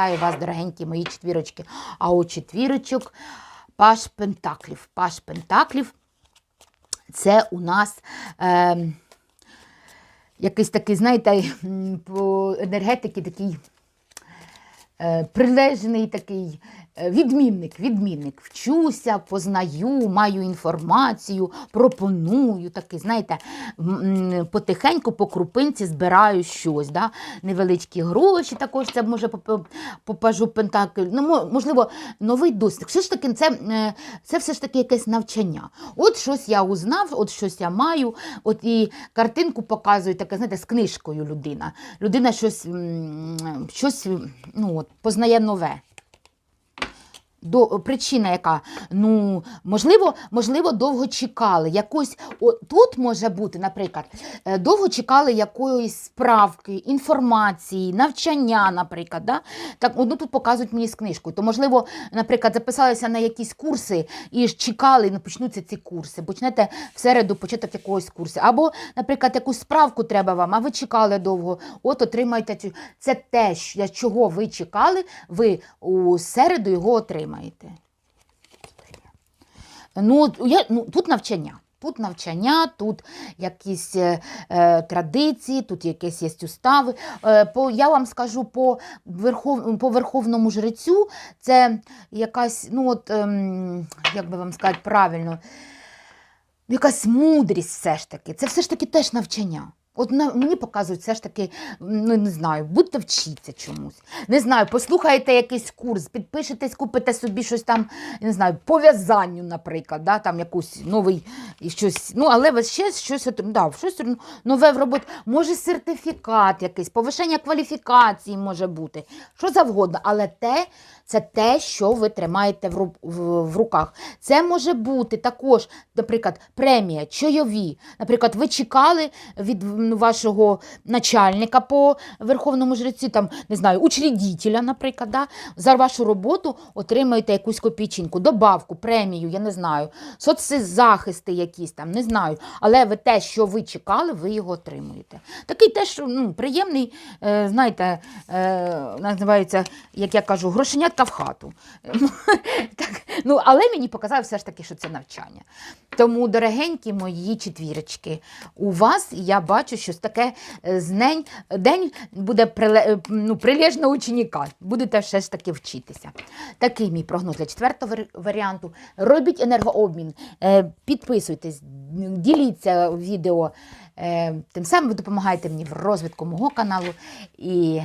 Вітаю вас, дорогенькі мої четвірочки. А у четвірочок Паш Пентаклів. Паш Пентаклів це у нас. Е, якийсь такий, знаєте, по енергетики такий прилежний такий е, відмінник, відмінник. Вчуся, познаю, маю інформацію, пропоную такий, знаєте, потихеньку по крупинці збираю щось. Да? Невеличкі гроші також це може поп- попажу пентакль. Ну, можливо, новий досвід. Все ж таки, це, е, це все ж таки якесь навчання. От щось я узнав, от щось я маю, от і картинку показує, таке, знаєте, з книжкою людина. Людина щось, щось ну, от, познає нове. До, причина яка? Ну, можливо, можливо, довго чекали. Якось, о, тут може бути, наприклад, е, довго чекали якоїсь справки, інформації, навчання, наприклад. Да? Так, ну, тут показують мені з книжкою. То, можливо, наприклад, записалися на якісь курси і ж чекали, ну, почнуться ці курси. Почнете в середу початок якогось курсу. Або, наприклад, якусь справку треба вам, а ви чекали довго. От отримаєте цю. Це те, чого ви чекали, ви у середу його отримаєте. Ну, я, ну, тут навчання. Тут навчання, тут якісь е, е, традиції, тут якісь є устави. Е, по, я вам скажу по, верхов, по верховному жрецю, це якась, ну от, ем, як би вам сказати правильно, якась мудрість все ж таки. Це все ж таки теж навчання. От на, мені показують все ж таки, ну не знаю, будьте вчіться чомусь. Не знаю, послухаєте якийсь курс, підпишетесь, купите собі щось там, не знаю, по в'язанню, наприклад, да, там якусь новий і щось. Ну, але ви ще щось, да, щось нове в роботі. Може, сертифікат якийсь, повишення кваліфікації може бути, що завгодно, але те. Це те, що ви тримаєте в, в, в руках. Це може бути також, наприклад, премія, чайові. Наприклад, ви чекали від вашого начальника по верховному жреці, там, не знаю, учредителя, наприклад, да? за вашу роботу отримаєте якусь копійчинку, добавку, премію, я не знаю, соцзахисти якісь там, не знаю. Але ви те, що ви чекали, ви його отримуєте. Такий теж ну, приємний, е, знаєте, е, називається, як я кажу, грошенятка в хату. так, ну, але мені показав все ж таки, що це навчання. Тому, дорогенькі мої четвірочки, у вас я бачу щось таке е, з день, буде приле, е, ну, прилежного ученика. Будете все ж таки вчитися. Такий мій прогноз для четвертого варіанту. Робіть енергообмін, е, підписуйтесь, діліться відео. Тим самим ви допомагаєте мені в розвитку мого каналу. І